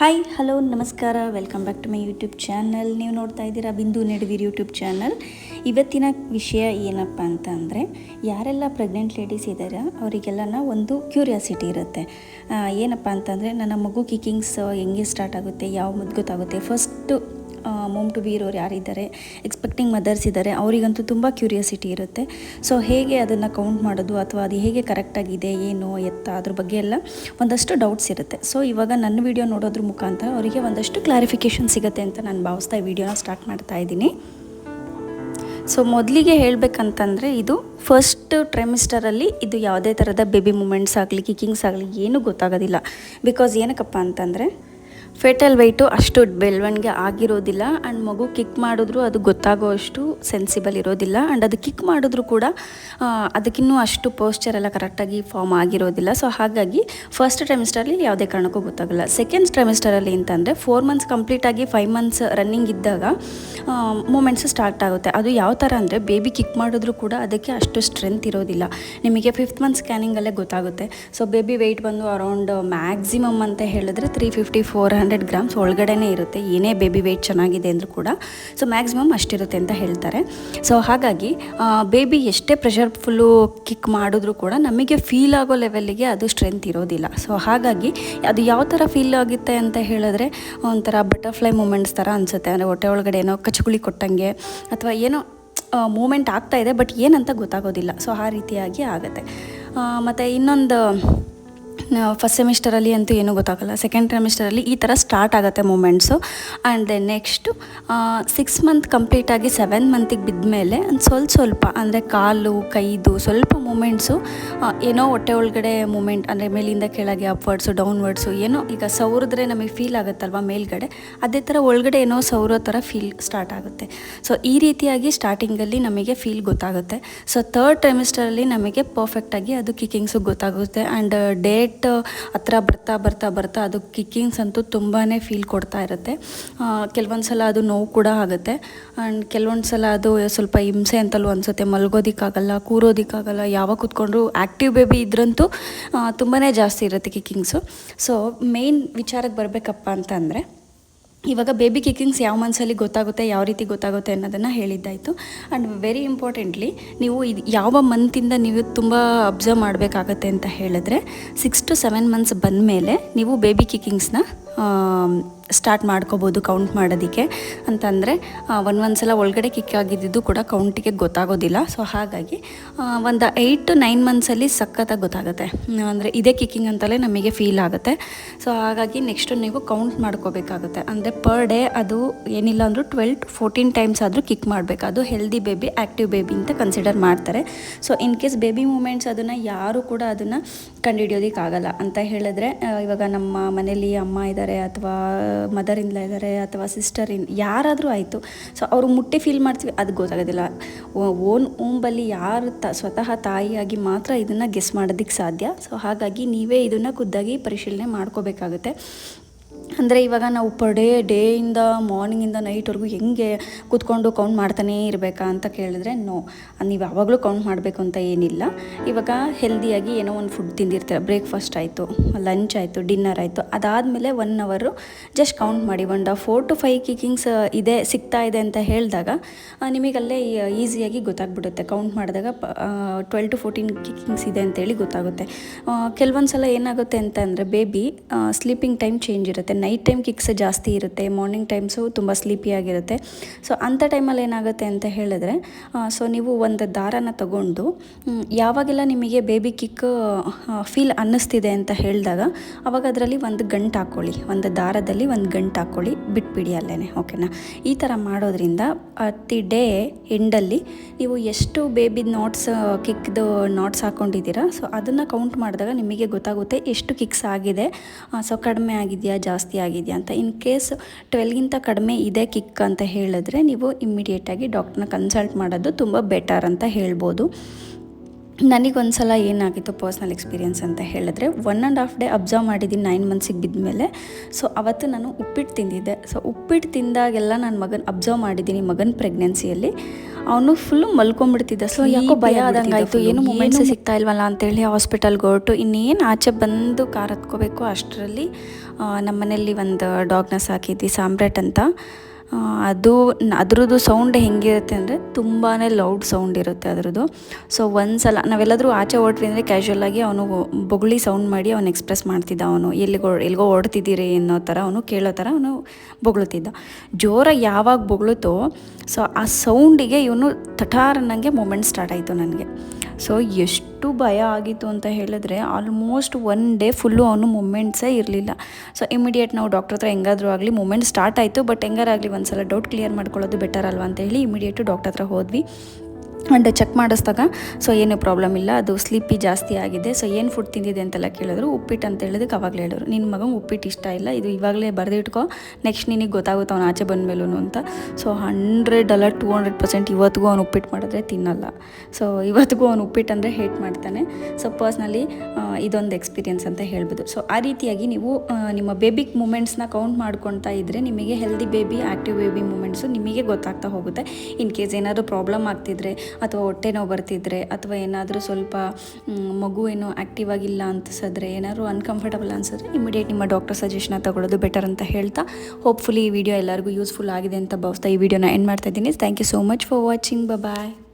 Hi hello ನಮಸ್ಕಾರ. Welcome back to my YouTube channel ನೀವು ನೋಡ್ತಾ ಇದ್ದೀರಾ ಬಿಂದು ನೆಡವೀರ್ ಯೂಟ್ಯೂಬ್ ಚಾನಲ್ ಇವತ್ತಿನ ವಿಷಯ ಏನಪ್ಪ ಅಂತ ಅಂದರೆ, ಯಾರೆಲ್ಲ ಪ್ರೆಗ್ನೆಂಟ್ ಲೇಡೀಸ್ ಇದ್ದಾರೆ ಅವರಿಗೆಲ್ಲನ ಒಂದು ಕ್ಯೂರಿಯಾಸಿಟಿ ಇರುತ್ತೆ. ಏನಪ್ಪ ಅಂತಂದರೆ ನನ್ನ ಮಗು ಕಿಕ್ಕಿಂಗ್ಸ್ ಹೆಂಗೆ ಸ್ಟಾರ್ಟ್ ಆಗುತ್ತೆ, ಯಾವ ಮುದ್ದು ಗೊತ್ತಾಗುತ್ತೆ ಫಸ್ಟು ಮೋಮ್ ಟು ಬಿ ಇರೋರು ಯಾರಿದ್ದಾರೆ ಎಕ್ಸ್ಪೆಕ್ಟಿಂಗ್ ಮದರ್ಸ್ ಇದ್ದಾರೆ, ಅವರಿಗಂತೂ ತುಂಬ ಕ್ಯೂರಿಯಾಸಿಟಿ ಇರುತ್ತೆ. ಸೊ ಹೇಗೆ ಅದನ್ನು ಕೌಂಟ್ ಮಾಡೋದು ಅಥವಾ ಅದು ಹೇಗೆ ಕರೆಕ್ಟಾಗಿದೆ ಏನು, ಎತ್ತ, ಅದ್ರ ಬಗ್ಗೆ ಎಲ್ಲ ಒಂದಷ್ಟು ಡೌಟ್ಸ್ ಇರುತ್ತೆ. ಸೊ ಇವಾಗ ನನ್ನ ವಿಡಿಯೋ ನೋಡೋದ್ರ ಮುಖಾಂತರ ಅವರಿಗೆ ಒಂದಷ್ಟು ಕ್ಲಾರಿಫಿಕೇಷನ್ ಸಿಗುತ್ತೆ ಅಂತ ನಾನು ಭಾವಿಸ್ತಾ ಈ ವಿಡಿಯೋನ ಸ್ಟಾರ್ಟ್ ಮಾಡ್ತಾ ಇದ್ದೀನಿ. ಸೊ ಮೊದಲಿಗೆ ಹೇಳಬೇಕಂತಂದರೆ ಇದು ಫಸ್ಟ್ ಟ್ರೈಮಿಸ್ಟರಲ್ಲಿ ಇದು ಯಾವುದೇ ಥರದ ಬೇಬಿ ಮೂಮೆಂಟ್ಸ್ ಆಗಲಿ ಕಿಕ್ಕಿಂಗ್ಸ್ ಆಗಲಿ, ಏನೂ ಗೊತ್ತಾಗೋದಿಲ್ಲ. ಬಿಕಾಸ್ ಏನಕ್ಕಪ್ಪ ಅಂತಂದರೆ ಫೇಟಲ್ ವೆಯ್ಟು ಅಷ್ಟು ಬೆಳವಣಿಗೆ ಆಗಿರೋದಿಲ್ಲ ಆ್ಯಂಡ್ ಮಗು ಕಿಕ್ ಮಾಡಿದ್ರು ಅದು ಗೊತ್ತಾಗೋ ಅಷ್ಟು ಸೆನ್ಸಿಬಲ್ ಇರೋದಿಲ್ಲ ಆ್ಯಂಡ್ ಅದು ಕಿಕ್ ಮಾಡಿದ್ರು ಕೂಡ ಅದಕ್ಕಿನ್ನೂ ಅಷ್ಟು ಪೋಸ್ಚರ್ ಎಲ್ಲ ಕರೆಕ್ಟಾಗಿ ಫಾರ್ಮ್ ಆಗಿರೋದಿಲ್ಲ. ಸೊ ಹಾಗಾಗಿ ಫಸ್ಟ್ ಟ್ರೆಮಿಸ್ಟರಲ್ಲಿ ಯಾವುದೇ ಕಾರಣಕ್ಕೂ ಗೊತ್ತಾಗಲ್ಲ. ಸೆಕೆಂಡ್ ಟ್ರೆಮಿಸ್ಟರಲ್ಲಿ ಅಂತಂದರೆ ಫೋರ್ ಮಂತ್ಸ್ ಕಂಪ್ಲೀಟಾಗಿ ಫೈವ್ ಮಂತ್ಸ್ ರನ್ನಿಂಗ್ ಇದ್ದಾಗ ಮೂಮೆಂಟ್ಸ್ ಸ್ಟಾರ್ಟ್ ಆಗುತ್ತೆ. ಅದು ಯಾವ ಥರ ಅಂದರೆ ಬೇಬಿ ಕಿಕ್ ಮಾಡಿದ್ರು ಕೂಡ ಅದಕ್ಕೆ ಅಷ್ಟು ಸ್ಟ್ರೆಂತ್ ಇರೋದಿಲ್ಲ. ನಿಮಗೆ ಫಿಫ್ತ್ ಮಂತ್ ಸ್ಕ್ಯಾನಿಂಗಲ್ಲೇ ಗೊತ್ತಾಗುತ್ತೆ. ಸೊ ಬೇಬಿ ವೆಯ್ಟ್ ಬಂದು ಅರೌಂಡ್ ಮ್ಯಾಕ್ಸಿಮಮ್ ಅಂತ ಹೇಳಿದ್ರೆ three fifty four hundred grams ಒಳಗಡೆನೇ ಇರುತ್ತೆ. ಏನೇ ಬೇಬಿ ವೆಯ್ಟ್ ಚೆನ್ನಾಗಿದೆ ಅಂದರೂ ಕೂಡ. ಸೊ ಮ್ಯಾಕ್ಸಿಮಮ್ ಅಷ್ಟಿರುತ್ತೆ ಅಂತ ಹೇಳ್ತಾರೆ. ಸೊ ಹಾಗಾಗಿ ಬೇಬಿ ಎಷ್ಟೇ ಪ್ರೆಷರ್ ಫುಲ್ಲು ಕಿಕ್ ಮಾಡಿದ್ರು ಕೂಡ ನಮಗೆ ಫೀಲ್ ಆಗೋ ಲೆವೆಲ್ಲಿಗೆ ಅದು ಸ್ಟ್ರೆಂತ್ ಇರೋದಿಲ್ಲ. ಸೊ ಹಾಗಾಗಿ, ಅದು ಯಾವ ಥರ ಫೀಲ್ ಆಗುತ್ತೆ ಅಂತ ಹೇಳಿದ್ರೆ, ಒಂಥರ ಬಟರ್ಫ್ಲೈ ಮೂಮೆಂಟ್ಸ್ ಥರ ಅನಿಸುತ್ತೆ. ಅಂದರೆ ಹೊಟ್ಟೆ ಒಳಗಡೆ ಏನೋ ಕಚ್ಚುಗುಳಿ ಕೊಟ್ಟಂಗೆ ಅಥವಾ ಏನೋ ಮೂಮೆಂಟ್ ಆಗ್ತಾ ಇದೆ ಬಟ್ ಏನಂತ ಗೊತ್ತಾಗೋದಿಲ್ಲ. ಸೊ ಆ ರೀತಿಯಾಗಿ ಆಗುತ್ತೆ. ಮತ್ತು ಇನ್ನೊಂದು ಫಸ್ಟ್ ಸೆಮಿಸ್ಟರಲ್ಲಿ ಅಂತೂ ಏನೂ ಗೊತ್ತಾಗಲ್ಲ. ಸೆಕೆಂಡ್ ಸೆಮಿಸ್ಟರಲ್ಲಿ ಈ ಥರ ಸ್ಟಾರ್ಟ್ ಆಗುತ್ತೆ movements and then next six month ಕಂಪ್ಲೀಟಾಗಿ ಸೆವೆನ್ ಮಂತಿಗೆ ಬಿದ್ದ ಒಂದು ಸ್ವಲ್ಪ ಸ್ವಲ್ಪ ಅಂದರೆ ಕಾಲು, ಕೈದು ಸ್ವಲ್ಪ ಮೂಮೆಂಟ್ಸು ಏನೋ ಹೊಟ್ಟೆ ಒಳಗಡೆ ಮೂಮೆಂಟ್ ಅಂದರೆ ಮೇಲಿಂದ ಕೆಳಗೆ ಅಪ್ವರ್ಡ್ಸು ಡೌನ್ವರ್ಡ್ಸು ಏನೋ ಈಗ ಸೌರಿದ್ರೆ ನಮಗೆ ಫೀಲ್ ಆಗುತ್ತಲ್ವ ಮೇಲ್ಗಡೆ? ಅದೇ ಥರ ಒಳಗಡೆ ಏನೋ ಸೌರೋ ಥರ ಫೀಲ್ ಸ್ಟಾರ್ಟ್ ಆಗುತ್ತೆ. ಸೊ ಈ ರೀತಿಯಾಗಿ ಸ್ಟಾರ್ಟಿಂಗಲ್ಲಿ ನಮಗೆ ಫೀಲ್ ಗೊತ್ತಾಗುತ್ತೆ. ಸೊ ತರ್ಡ್ ಟ್ರೆಮಿಸ್ಟರಲ್ಲಿ ನಮಗೆ ಪರ್ಫೆಕ್ಟಾಗಿ ಅದು ಕಿಕ್ಕಿಂಗ್ಸು ಗೊತ್ತಾಗುತ್ತೆ. ಆ್ಯಂಡ್ ಡೇಟ್ ಹತ್ರ ಬರ್ತಾ ಬರ್ತಾ ಬರ್ತಾ ಅದು ಕಿಕ್ಕಿಂಗ್ಸ್ ಅಂತೂ ತುಂಬಾ ಫೀಲ್ ಕೊಡ್ತಾ ಇರುತ್ತೆ. ಕೆಲವೊಂದು ಸಲ ಅದು ನೋವು ಕೂಡ ಆಗುತ್ತೆ. ಆ್ಯಂಡ್ ಕೆಲವೊಂದು ಸಲ ಅದು ಸ್ವಲ್ಪ ಹಿಂಸೆ ಅಂತಲೂ ಅನಿಸುತ್ತೆ. ಮಲ್ಗೋದಿಕ್ಕಾಗಲ್ಲ, ಕೂರೋದಿಕ್ಕಾಗಲ್ಲ ಯಾವಾಗ ಕೂತ್ಕೊಂಡ್ರು ಆ್ಯಕ್ಟಿವ್ ಬೇಬಿ ಇದ್ರಂತೂ ತುಂಬಾ ಜಾಸ್ತಿ ಇರುತ್ತೆ ಕಿಕ್ಕಿಂಗ್ಸು. ಸೊ ಮೇಯ್ನ್ ವಿಚಾರಕ್ಕೆ ಬರಬೇಕಪ್ಪ ಅಂತಂದರೆ ಇವಾಗ ಬೇಬಿ ಕಿಕ್ಕಿಂಗ್ಸ್ ಯಾವ ಮನಸ್ಸಲ್ಲಿ ಗೊತ್ತಾಗುತ್ತೆ, ಯಾವ ರೀತಿ ಗೊತ್ತಾಗುತ್ತೆ ಅನ್ನೋದನ್ನು ಹೇಳಿದ್ದಾಯಿತು. ಆ್ಯಂಡ್ ವೆರಿ ಇಂಪಾರ್ಟೆಂಟ್ಲಿ ನೀವು ಇದು ಯಾವ ಮಂತಿಂದ ನೀವು ತುಂಬ ಅಬ್ಸರ್ವ್ ಮಾಡಬೇಕಾಗತ್ತೆ ಅಂತ ಹೇಳಿದ್ರೆ ಸಿಕ್ಸ್ ಟು ಸೆವೆನ್ ಮಂತ್ಸ್ ಬಂದಮೇಲೆ ನೀವು ಬೇಬಿ ಕಿಕ್ಕಿಂಗ್ಸ್ನ ಸ್ಟಾರ್ಟ್ ಮಾಡ್ಕೋಬೋದು ಕೌಂಟ್ ಮಾಡೋದಕ್ಕೆ. ಅಂತಂದರೆ ಒಂದು ಸಲ ಒಳಗಡೆ ಕಿಕ್ ಆಗಿದ್ದು ಕೂಡ ಕೌಂಟಿಗೆ ಗೊತ್ತಾಗೋದಿಲ್ಲ. ಸೊ ಹಾಗಾಗಿ ಒಂದು ಏಯ್ಟ್ ಟು ನೈನ್ ಮಂತ್ಸಲ್ಲಿ ಸಖತ್ತಾಗಿ ಗೊತ್ತಾಗುತ್ತೆ. ಅಂದರೆ ಇದೇ ಕಿಕ್ಕಿಂಗ್ ಅಂತಲೇ ನಮಗೆ ಫೀಲ್ ಆಗುತ್ತೆ. ಸೊ ಹಾಗಾಗಿ ನೆಕ್ಸ್ಟು ನೀವು ಕೌಂಟ್ ಮಾಡ್ಕೋಬೇಕಾಗುತ್ತೆ. ಅಂದರೆ ಪರ್ ಡೇ ಅದು ಏನಿಲ್ಲ ಅಂದರೂ ಟ್ವೆಲ್ ಟು ಫೋರ್ಟೀನ್ ಟೈಮ್ಸ್ ಆದರೂ ಕಿಕ್ ಮಾಡಬೇಕು. ಅದು ಹೆಲ್ದಿ ಬೇಬಿ ಆ್ಯಕ್ಟಿವ್ ಬೇಬಿ ಅಂತ ಕನ್ಸಿಡರ್ ಮಾಡ್ತಾರೆ. So in case baby movements ಅದನ್ನು ಯಾರು ಕೂಡ ಅದನ್ನು ಕಂಡುಹಿಡಿಯೋದಕ್ಕಾಗಲ್ಲ. ಅಂತ ಹೇಳಿದ್ರೆ ಇವಾಗ ನಮ್ಮ ಮನೇಲಿ ಅಮ್ಮ ಇದ್ದಾರೆ. ಅಥವಾ ಮದರ್ ಇಂದ ಇದ್ದಾರೆ ಅಥವಾ ಸಿಸ್ಟರ್ ಇನ್, ಯಾರಾದರೂ ಆಯಿತು. ಸೊ ಅವರು ಮುಟ್ಟಿ ಫೀಲ್ ಮಾಡ್ತೀವಿ. ಅದು ಗೊತ್ತಾಗೋದಿಲ್ಲ. ಓನ್ ಓಂಬಲ್ಲಿ ಯಾರು ತ, ಸ್ವತಃ ತಾಯಿಯಾಗಿ ಮಾತ್ರ ಇದನ್ನು ಗೆಸ್ ಮಾಡೋದಕ್ಕೆ ಸಾಧ್ಯ. ಸೊ ಹಾಗಾಗಿ ನೀವೇ ಇದನ್ನು ಖುದ್ದಾಗಿ ಪರಿಶೀಲನೆ ಮಾಡ್ಕೋಬೇಕಾಗುತ್ತೆ. ಅಂದರೆ ಇವಾಗ ನಾವು ಪರ್ ಡೇ ಡೇಯಿಂದ ಮಾರ್ನಿಂಗಿಂದ ನೈಟ್ವರೆಗೂ ಹೆಂಗೆ ಕೂತ್ಕೊಂಡು ಕೌಂಟ್ ಮಾಡ್ತಾನೇ ಇರಬೇಕಾ ಅಂತ ಕೇಳಿದ್ರೆ ನೋ ನೀವು ಯಾವಾಗಲೂ ಕೌಂಟ್ ಮಾಡಬೇಕು ಅಂತ ಏನಿಲ್ಲ. ಇವಾಗ ಹೆಲ್ದಿಯಾಗಿ ಏನೋ ಒಂದು ಫುಡ್ ತಿಂದಿರ್ತೀರ. ಬ್ರೇಕ್ಫಾಸ್ಟ್ ಆಯಿತು ಲಂಚ್ ಆಯಿತು ಡಿನ್ನರ್ ಆಯಿತು. ಅದಾದಮೇಲೆ ಒನ್ ಅವರು ಜಸ್ಟ್ ಕೌಂಟ್ ಮಾಡಿ. ಒಂದು ಫೋರ್ ಟು ಫೈವ್ ಕಿಕಿಂಗ್ಸ್ ಇದೆ, ಸಿಗ್ತಾ ಇದೆ ಅಂತ ಹೇಳಿದಾಗ ನಿಮಗಲ್ಲೇ ಈಸಿಯಾಗಿ ಗೊತ್ತಾಗ್ಬಿಡುತ್ತೆ. ಕೌಂಟ್ ಮಾಡಿದಾಗ ಟ್ವೆಲ್ ಟು ಫೋರ್ಟೀನ್ ಕಿಕಿಂಗ್ಸ್ ಇದೆ ಅಂತೇಳಿ ಗೊತ್ತಾಗುತ್ತೆ. ಕೆಲವೊಂದು ಸಲ ಏನಾಗುತ್ತೆ ಅಂತ ಅಂದರೆ ಬೇಬಿ ಸ್ಲೀಪಿಂಗ್ ಟೈಮ್ ಚೇಂಜ್ ಇರುತ್ತೆ. ನೈಟ್ ಟೈಮ್ ಕಿಕ್ಸ್ ಜಾಸ್ತಿ ಇರುತ್ತೆ, ಮಾರ್ನಿಂಗ್ ಟೈಮ್ಸು ತುಂಬ ಸ್ಲೀಪಿಯಾಗಿರುತ್ತೆ ಸೊ ಅಂಥ ಟೈಮಲ್ಲಿ ಏನಾಗುತ್ತೆ ಅಂತ ಹೇಳಿದ್ರೆ ಸೊ ನೀವು ಒಂದು ದಾರನ ತಗೊಂಡು ಯಾವಾಗೆಲ್ಲ ನಿಮಗೆ ಬೇಬಿ ಕಿಕ್ ಫೀಲ್ ಅನ್ನಿಸ್ತಿದೆ ಅಂತ ಹೇಳಿದಾಗ, ಅವಾಗ ಅದರಲ್ಲಿ ಒಂದು ಗಂಟು ಹಾಕ್ಕೊಳ್ಳಿ ಒಂದು ದಾರದಲ್ಲಿ ಒಂದು ಗಂಟು ಹಾಕ್ಕೊಳ್ಳಿ ಬಿಟ್ಬಿಡಿ ಅಲ್ಲೇ ಓಕೆನಾ? ಈ ಥರ ಮಾಡೋದ್ರಿಂದ ಅತಿ ಡೇ ಎಂಡಲ್ಲಿ ನೀವು ಎಷ್ಟು ಬೇಬಿ ನಾಟ್ಸ್, ಕಿಕ್ದು ನಾಟ್ಸ್ ಹಾಕ್ಕೊಂಡಿದ್ದೀರಾ ಸೊ ಅದನ್ನು ಕೌಂಟ್ ಮಾಡಿದಾಗ ನಿಮಗೆ ಗೊತ್ತಾಗುತ್ತೆ ಎಷ್ಟು ಕಿಕ್ಸ್ ಆಗಿದೆ. ಸೊ ಕಡಿಮೆ ಆಗಿದೆಯಾ ಜಾಸ್ತಿ ಆಗಿದೆಯಾ ಅಂತ ಇನ್ ಕೇಸ್ ಟ್ವೆಲ್ಗಿಂತ ಕಡಿಮೆ ಇದೆ ಕಿಕ್ ಅಂತ ಹೇಳಿದ್ರೆ ನೀವು ಇಮ್ಮಿಡಿಯೇಟಾಗಿ ಡಾಕ್ಟ್ರನ್ನ ಕನ್ಸಲ್ಟ್ ಮಾಡೋದು ತುಂಬ ಬೆಟರ್ ಅಂತ ಹೇಳ್ಬೋದು. ನನಗೊಂದು ಸಲ ಏನಾಗಿತ್ತು ಪರ್ಸ್ನಲ್ ಎಕ್ಸ್ಪೀರಿಯೆನ್ಸ್ ಅಂತ ಹೇಳಿದ್ರೆ one and half day observe ಮಾಡಿದ್ದೀನಿ ನೈನ್ ಮಂತ್ಸಿಗೆ ಬಿದ್ದ ಸೊ ಅವತ್ತು ನಾನು ಉಪ್ಪಿಟ್ಟು ತಿಂದಿದ್ದೆ. ಸೊ ಉಪ್ಪಿಟ್ಟು ತಿಂದಾಗೆಲ್ಲ ನಾನು ಮಗನ ಅಬ್ಸರ್ವ್ ಮಾಡಿದ್ದೀನಿ ಮಗನ ಪ್ರೆಗ್ನೆನ್ಸಿಯಲ್ಲಿ ಅವನು ಫುಲ್ಲು ಮಲ್ಕೊಂಡ್ಬಿಡ್ತಿದ್ದ. ಸೊ ಯಾಕೋ ಭಯ ಆದಂಗೆ ಆಯಿತು ಏನು ಮೂಮೆಂಟ್ಸ್ ಸಿಗ್ತಾ ಇಲ್ವಲ್ಲ ಅಂತೇಳಿ ಹಾಸ್ಪಿಟಲ್ಗೆ ಹೊರಟು. ಇನ್ನೇನು ಆಚೆ ಬಂದು ಕಾರ್ ಹತ್ಕೋಬೇಕು ಅಷ್ಟರಲ್ಲಿ ನಮ್ಮ ಮನೆಯಲ್ಲಿ ಒಂದು ಡಾಗ್ನ ಸಾಕಿದ್ವಿ ಸಾಮ್ರಾಟ್ ಅಂತ. ಅದು ಅದರದ್ದು ಸೌಂಡ್ ಹೆಂಗಿರುತ್ತೆ ಅಂದರೆ ತುಂಬಾ ಲೌಡ್ ಸೌಂಡ್ ಇರುತ್ತೆ ಅದರದ್ದು. ಸೊ ಒಂದು ಸಲ ನಾವೆಲ್ಲಾದರೂ ಆಚೆ ಓಡ್ರಿ ಅಂದರೆ ಕ್ಯಾಶುವಲಾಗಿ ಅವನು ಬೊಗಳಿ ಸೌಂಡ್ ಮಾಡಿ ಅವನು ಎಕ್ಸ್ಪ್ರೆಸ್ ಮಾಡ್ತಿದ್ದ ಅವನು. ಎಲ್ಲಿಗೋ ಎಲ್ಲಿಗೋ ಓಡ್ತಿದ್ದೀರಿ ಅನ್ನೋ ಥರ ಅವನು ಕೇಳೋ ಥರ ಅವನು ಬೊಗಳುತ್ತಿದ್ದ. ಜೋರಾಗಿ ಯಾವಾಗ ಬೊಗಳುತ್ತೋ ಸೊ ಆ ಸೌಂಡಿಗೆ ಇವನು ತಟಾರನ್ನಂಗೆ ಮೂಮೆಂಟ್ ಸ್ಟಾರ್ಟ್ ಆಯಿತು ನನಗೆ. ಸೊ ಎಷ್ಟು ಭಯ ಆಗಿತ್ತು ಅಂತ ಹೇಳಿದ್ರೆ ಆಲ್ಮೋಸ್ಟ್ ಒನ್ ಡೇ ಫುಲ್ಲು ಅವನು ಮೂಮೆಂಟ್ಸೇ ಇರಲಿಲ್ಲ. ಸೊ ಇಮಿಡಿಯೇಟ್ ನಾವು ಡಾಕ್ಟರ್ ಹತ್ರ ಹೆಂಗಾದರೂ ಆಗಲಿ ಮೂಮೆಂಟ್ ಸ್ಟಾರ್ಟ್ ಆಯಿತು ಬಟ್ ಹೆಂಗಾರಾಗಲಿ ಒಂದು ಸಲ ಡೌಟ್ ಕ್ಲಿಯರ್ ಮಾಡ್ಕೊಳ್ಳೋದು ಬೆಟರ್ ಅಲ್ವಾ ಅಂತ ಹೇಳಿ ಇಮಿಡಿಯೇಟು ಡಾಕ್ಟರ್ ಹತ್ರ ಹೋದ್ವಿ. ಆ್ಯಂಡ್ ಚೆಕ್ ಮಾಡಿಸ್ದಾಗ ಸೊ ಏನು ಪ್ರಾಬ್ಲಮ್ ಇಲ್ಲ, ಅದು ಸ್ಲೀಪಿ ಜಾಸ್ತಿ ಆಗಿದೆ ಸೊ ಏನು ಫುಡ್ ತಿಂದಿದೆ ಅಂತೆಲ್ಲ ಕೇಳಿದ್ರು ಉಪ್ಪಿಟ್ಟು ಅಂತ ಹೇಳಿದಕ್ಕೆ ಅವಾಗಲೇ ಹೇಳಿದ್ರು. ನಿನ್ನ ಮಗ ಉಪ್ಪಿಟ್ಟು ಇಷ್ಟ ಇಲ್ಲ, ಇದು ಇವಾಗಲೇ ಬರೆದಿಟ್ಕೋ ನೆಕ್ಸ್ಟ್ ನಿನಗೆ ಗೊತ್ತಾಗುತ್ತೆ ಅವ್ನು ಆಚೆ ಬಂದಮೇಲೂ ಅಂತ. ಸೊ ಹಂಡ್ರೆಡ್ ಅಲ್ಲ ಟೂ ಹಂಡ್ರೆಡ್ ಪರ್ಸೆಂಟ್ ಇವತ್ತಿಗೂ ಅವ್ನು ಉಪ್ಪಿಟ್ಟು ಮಾಡಿದ್ರೆ ತಿನ್ನಲ್ಲ. ಸೊ ಇವತ್ತಿಗೂ ಅವ್ನು ಉಪ್ಪಿಟ್ಟು ಅಂದರೆ ಹೇಟ್ ಮಾಡ್ತಾನೆ. ಸೊ ಪರ್ಸ್ನಲಿ ಇದೊಂದು ಎಕ್ಸ್ಪೀರಿಯನ್ಸ್ ಅಂತ ಹೇಳ್ಬೋದು. ಸೊ ಆ ರೀತಿಯಾಗಿ ನೀವು ನಿಮ್ಮ ಬೇಬಿಕ್ ಮೂಮೆಂಟ್ಸ್ನ ಕೌಂಟ್ ಮಾಡ್ಕೊಳ್ತಾ ಇದ್ದರೆ ನಿಮಗೆ healthy baby active baby movements ನಿಮಗೆ ಗೊತ್ತಾಗ್ತಾ ಹೋಗುತ್ತೆ. ಇನ್ ಕೇಸ್ ಏನಾದರೂ ಪ್ರಾಬ್ಲಮ್ ಆಗ್ತಿದ್ರೆ ಅಥವಾ ಹೊಟ್ಟೆ ನೋವು ಬರ್ತಿದ್ರೆ ಅಥವಾ ಏನಾದರೂ ಸ್ವಲ್ಪ ಮಗು ಏನೋ ಆ್ಯಕ್ಟಿವ್ ಆಗಿಲ್ಲ ಅನ್ಸಿದ್ರೆ, ಏನಾದರೂ ಅನ್ಕಂಫರ್ಟಬಲ್ ಅನ್ಸಿದ್ರೆ ಇಮಿಡಿಯೇಟ್ ನಿಮ್ಮ ಡಾಕ್ಟರ್ ಸಜೆಷನ್ ತಗೊಳ್ಳೋದು ಬೆಟರ್ ಅಂತ ಹೇಳ್ತಾ ಹೋಪ್ಫುಲಿ ಈ ವಿಡಿಯೋ ಎಲ್ಲರಿಗೂ ಯೂಸ್ಫುಲ್ ಆಗಿದೆ ಅಂತ ಭಾವಿಸ್ತಾ ಈ ವಿಡಿಯೋನ ಎಂಡ್ ಮಾಡ್ತಾ ಇದ್ದೀನಿ. Thank you so much for watching bye